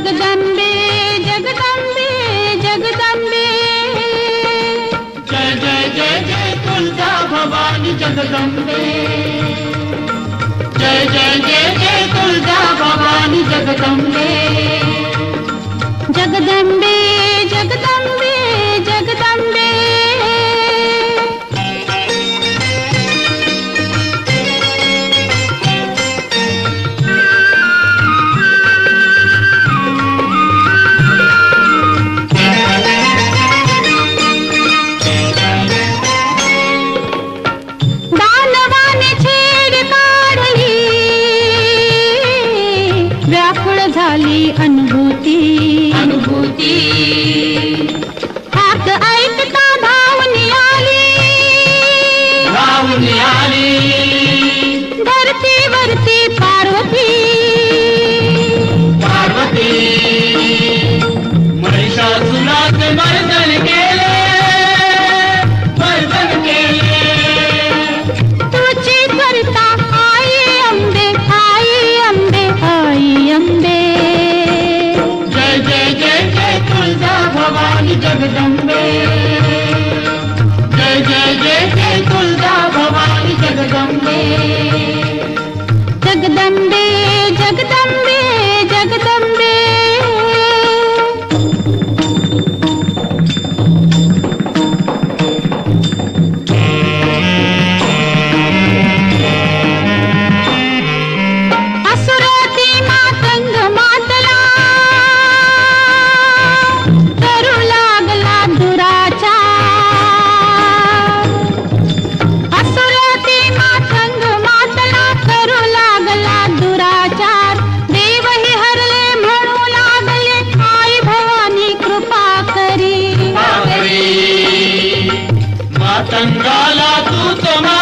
जगदम्बे जगदम्बे जगदम्बे। जय जय जय जय तुलसा भवानी जगदम्बे। जय जय जय जय तुलसा भवानी जगदम्बे। अनह जगदंबे। जय जय जय जय तुलदा भवानी जगदंबे। जगदंबे గంగాల తూతమా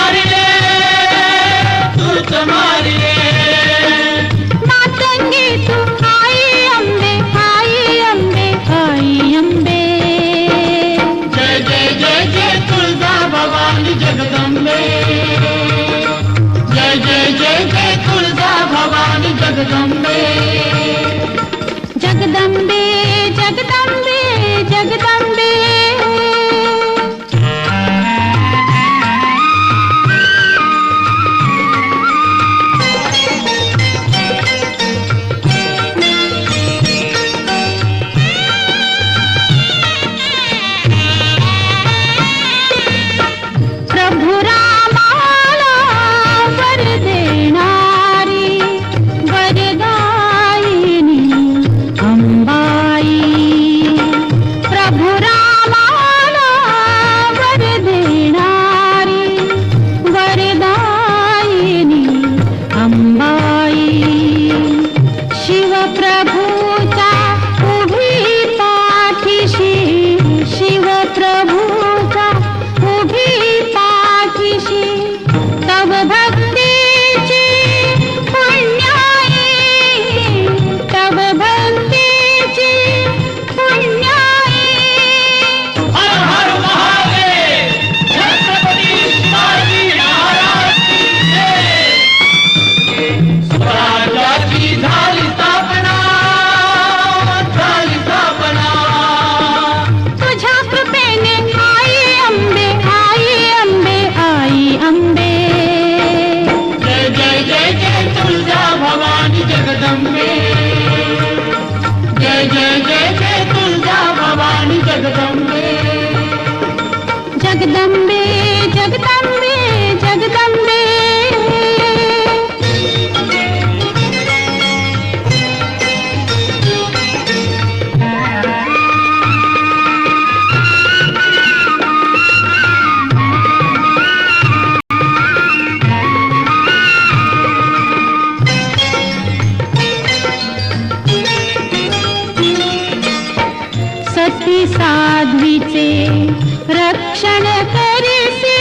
क्षण करीसी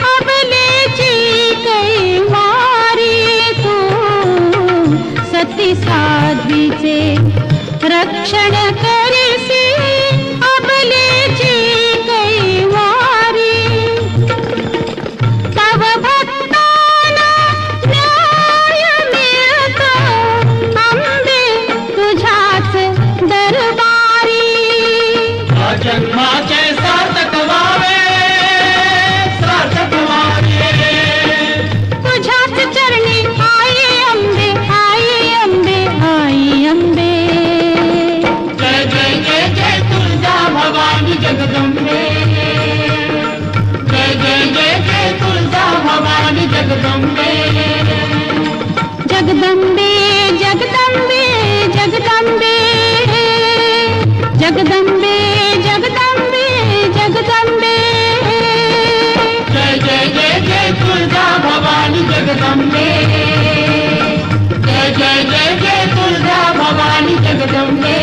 तबलेची कै वारी तू। सती साधीचे रक्षण करीसी तबलेची वारी तव भक्ताना न्याय तुझ्याच दरबारी। जन्माच्या भवानी जगदंबे